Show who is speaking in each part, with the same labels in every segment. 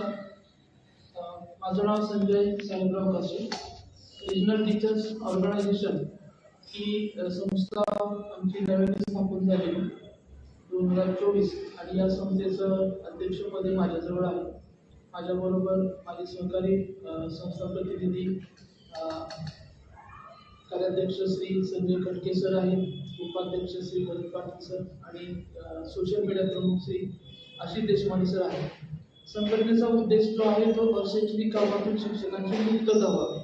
Speaker 1: Sir माझं नाव संजय साहेबराव कासे regional teachers organisation ही संस्था आमची नव्याने स्थापन झाली दोन हजार चोवीस आणि या संस्थेचं अध्यक्षपदे माझ्याजवळ आहे. माझ्याबरोबर माझे सहकारी संस्था प्रतिनिधी कार्याध्यक्ष श्री संजय खटके सर आहेत उपाध्यक्ष श्री भरत पाटील सर आणि सोशल मीडिया प्रमुख श्री आशिष देशमाने सर आहेत. संघटनेचा उद्देश जो आहे तो अशैक्षणिक कामातून शिक्षकांची मुक्तता व्हावी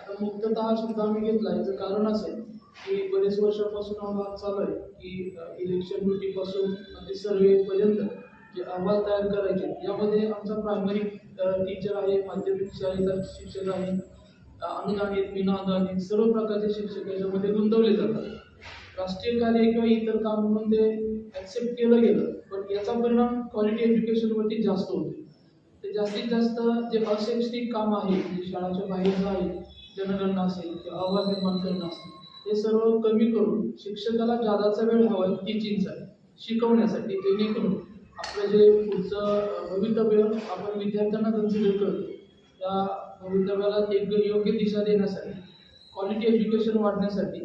Speaker 1: आता मुक्तता हा सुद्धा आम्ही घेतला याचं कारण असं आहे की बरेच वर्षापासून आम्हाला चालू आहे की इलेक्शन ड्युटीपासून ते सर्वेपर्यंत जे अहवाल तयार करायचे यामध्ये आमचा प्रायमरी टीचर आहे माध्यमिक शाळेचा शिक्षक आहे अनुदानित विनाअनुदानित सर्व प्रकारचे शिक्षक याच्यामध्ये गुंतवले जातात. राष्ट्रीय कार्य किंवा इतर काम म्हणून ते ॲक्सेप्ट केलं गेलं. पण याचा परिणाम क्वालिटी एज्युकेशनवरती जास्त होते ते जास्तीत जास्त जे अशैक्षणिक काम आहे जे शाळाच्या बाहेरचं आहे जनगणना असेल किंवा अहवाल निर्माण करणं असेल हे सर्व कमी करून शिक्षकाला जादाचा वेळ हवा आहे टीचिंगचा शिकवण्यासाठी जेणेकरून आपलं जे पुढचं भवितव्य आपण विद्यार्थ्यांना कन्सिडर करतो त्या भवितव्याला एक योग्य दिशा देण्यासाठी क्वालिटी एज्युकेशन वाढण्यासाठी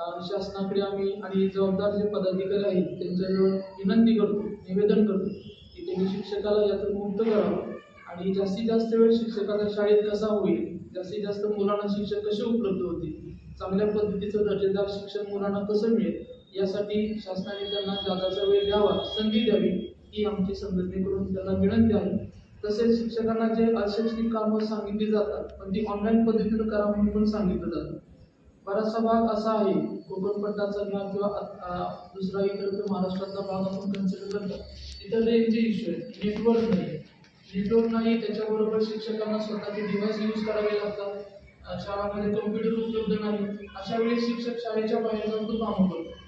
Speaker 1: शासनाकडे आम्ही आणि जबाबदार जे पदाधिकारी आहेत त्यांच्याजवळ विनंती करतो निवेदन करतो की त्यांनी शिक्षकाला यातून मुक्त करावं. आणि जास्तीत जास्त वेळ शिक्षकाचा शाळेत कसा होईल? जास्तीत जास्त मुलांना शिक्षक कसे उपलब्ध होतील? चांगल्या पद्धतीचं दर्जेदार शिक्षण मुलांना कसं मिळेल? यासाठी शासनाने त्यांना जादाचा वेळ द्यावा संधी द्यावी ही आमची संघटनेकडून त्यांना विनंती आहे. तसेच शिक्षकांना जे अशैक्षणिक कामं सांगितली जातात पण ती ऑनलाईन पद्धतीनं करा म्हणून पण सांगितलं जातं. बराचसा भाग असा आहे कोकणपट्टाचा भाग किंवा दुसरा इकडे महाराष्ट्रातला भाग आपण कन्सिडर करतो. तिथं रेंजचे इश्यू आहेत नेटवर्क नाही नेटवर्क नाही त्याच्याबरोबर शिक्षकांना स्वतःचे डिव्हाइस यूज करावे लागतात. शाळामध्ये कम्प्युटर उपलब्ध नाही. अशा वेळी शिक्षक शाळेच्या बाहेर जाऊन तो कामं करतो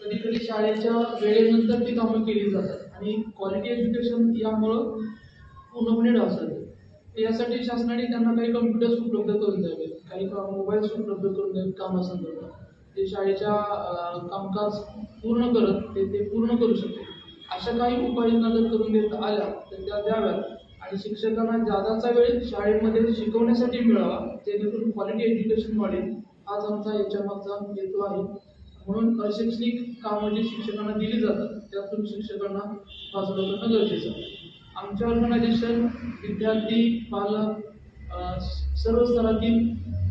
Speaker 1: कधी कधी शाळेच्या वेळेनंतर ती कामं केली जातात. आणि क्वालिटी एज्युकेशन यामुळं पूर्णपणे ढासळते. तर यासाठी शासनाने त्यांना काही कम्प्युटर्स उपलब्ध करून द्यावे काही मोबाईल्स उपलब्ध करून द्यावेत कामासंदर्भात. ते शाळेच्या कामकाज पूर्ण करत ते ते पूर्ण करू शकते अशा काही उपाययोजना जर करून देत आल्या तर त्या द्याव्यात. आणि शिक्षकांना जादाचा वेळ शाळेमध्ये शिकवण्यासाठी मिळावा जेणेकरून क्वालिटी एज्युकेशन वाढेल. हाच आमचा याच्या मागचा हेतू आहे. म्हणून अशैक्षणिक कामं जी शिक्षकांना दिली जातात त्यातून शिक्षकांना बाजूला करणं गरजेचं आहे. आमच्या ऑर्गनायझेशन विद्यार्थी पालक सर्व स्तरातील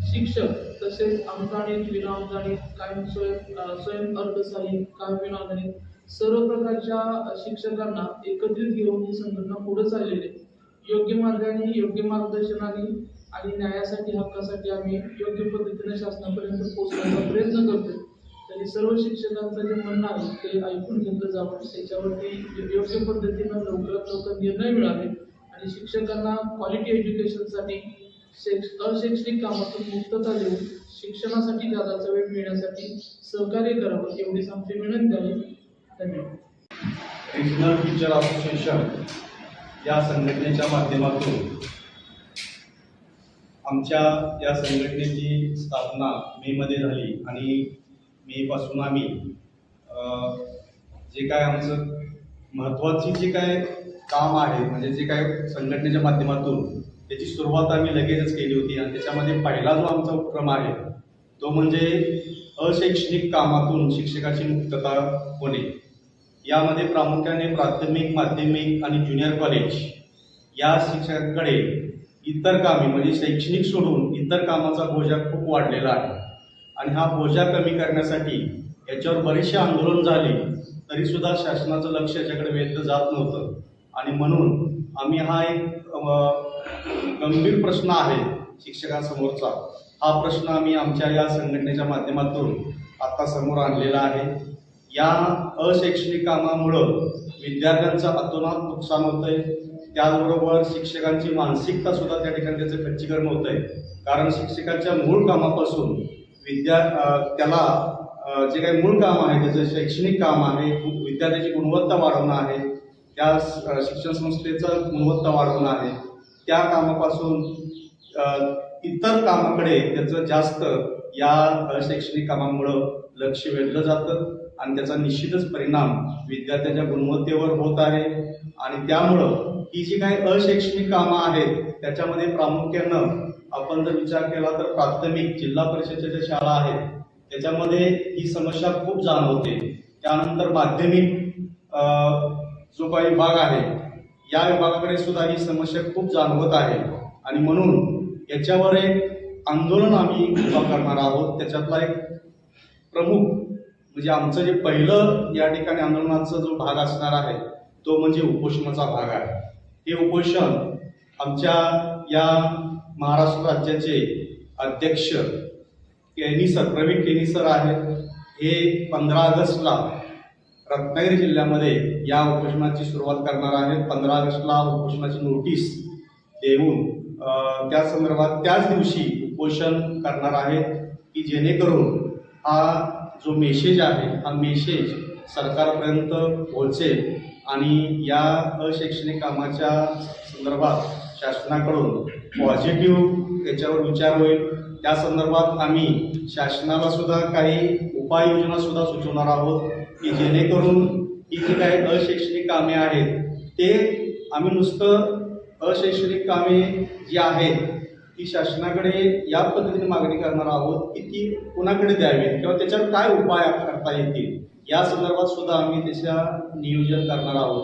Speaker 1: शिक्षक तसेच अनुदानित विनाअनुदानित कायम स्वयं स्वयं अर्थसहाय्यित कायम विनाअनुदानित सर्व प्रकारच्या शिक्षकांना एकत्रित घेऊन ही संघटना पुढे चाललेली आहे. योग्य मार्गाने योग्य मार्गदर्शनाने आणि न्यायासाठी हक्कासाठी आम्ही योग्य पद्धतीने शासनापर्यंत पोहोचण्याचा प्रयत्न करतो हे सर्व शिक्षकांचं जे म्हणणं आहे ते ऐकून घेतलं जावं. त्याच्यावरती योग्य पद्धतीनं लवकरात लवकर निर्णय मिळावे आणि शिक्षकांना क्वालिटी एज्युकेशनसाठी शैक्ष अशैक्षणिक कामातून मुक्तता देऊन शिक्षणासाठी जादाचा वेळ मिळण्यासाठी सहकार्य करावं एवढीच आमची विनंती आहे. धन्यवाद.
Speaker 2: रिजनल टीचर असोसिएशन या संघटनेच्या माध्यमातून आमच्या या संघटनेची स्थापना मेमध्ये झाली आणि मेपासून आम्ही जे काय आमचं महत्त्वाची जे काय काम आहे म्हणजे जे काय संघटनेच्या माध्यमातून त्याची सुरुवात आम्ही लगेचच केली होती. आणि त्याच्यामध्ये पहिला जो आमचा उपक्रम आहे तो म्हणजे अशैक्षणिक कामातून शिक्षकाची मुक्तता होणे. यामध्ये प्रामुख्याने प्राथमिक माध्यमिक आणि ज्युनियर कॉलेज या शिक्षकांकडे इतर कामे म्हणजे शैक्षणिक सोडून इतर कामाचा बोजा खूप वाढलेला आहे. आणि हा बोजा कमी करण्यासाठी याच्यावर बरेचसे आंदोलन झाले तरी सुद्धा शासनाचं लक्ष याच्याकडे वेधलं जात नव्हतं. आणि म्हणून आम्ही हा एक गंभीर प्रश्न आहे शिक्षकांसमोरचा. हा प्रश्न आम्ही आमच्या या संघटनेच्या माध्यमातून आता समोर आणलेला आहे. या अशैक्षणिक कामामुळं विद्यार्थ्यांचं अतोनात नुकसान होतंय. त्याचबरोबर शिक्षकांची मानसिकता सुद्धा त्या ठिकाणी त्याचं खच्चीकरण आहे कारण शिक्षकांच्या मूळ कामापासून विद्या त्याला जे काही मूळ काम आहे त्याचं शैक्षणिक काम आहे विद्यार्थ्याची गुणवत्ता वाढवणं आहे त्या शिक्षण संस्थेचं गुणवत्ता वाढवणं आहे त्या कामापासून इतर कामाकडे त्याचं जास्त या अशैक्षणिक कामामुळं लक्ष वेधलं जातं आणि त्याचा निश्चितच परिणाम विद्यार्थ्याच्या गुणवत्तेवर होत आहे आणि त्यामुळं ही जी काही अशैक्षणिक कामं आहेत त्याच्यामध्ये प्रामुख्यानं आपण जर विचार केला तर प्राथमिक जिल्हा परिषदेच्या ज्या शाळा आहेत त्याच्यामध्ये ही समस्या खूप जाणवते. त्यानंतर माध्यमिक जो काही विभाग आहे या विभागाकडे सुद्धा ही समस्या खूप जाणवत आहे. आणि म्हणून याच्यावर एक आंदोलन आम्ही उभा करणार आहोत. त्याच्यातला एक प्रमुख म्हणजे आमचं जे पहिलं या ठिकाणी आंदोलनाचा जो भाग असणार आहे तो म्हणजे उपोषणाचा भाग आहे. हे उपोषण आमच्या या महाराष्ट्र राज्याचे अध्यक्ष केनी सर प्रवीण केनी सर आहेत. हे पंधरा ऑगस्टला रत्नागिरी जिल्ह्यामध्ये या उपोषणाची सुरुवात करणार आहेत. पंधरा ऑगस्टला उपोषणाची नोटीस देऊन त्या संदर्भात त्याच दिवशी उपोषण करणार आहेत की जेणेकरून हा जो मेसेज आहे हा मेसेज सरकारपर्यंत पोहोचेल. आणि या अशैक्षणिक कामाच्या संदर्भात शासनाकडून पॉझिटिव्ह याच्यावर विचार होईल. त्या संदर्भात आम्ही शासनाला सुद्धा काही उपाययोजना सुद्धा सुचवणार आहोत की जेणेकरून ही जी काही अशैक्षणिक कामे आहेत ते आम्ही नुसतं अशैक्षणिक कामे जी आहेत ती शासनाकडे या पद्धतीने मागणी करणार आहोत की ती कुणाकडे द्यावी किंवा त्याच्यावर काय उपाय करता येतील. या संदर्भात सुद्धा आम्ही त्याच्या नियोजन करणार आहोत.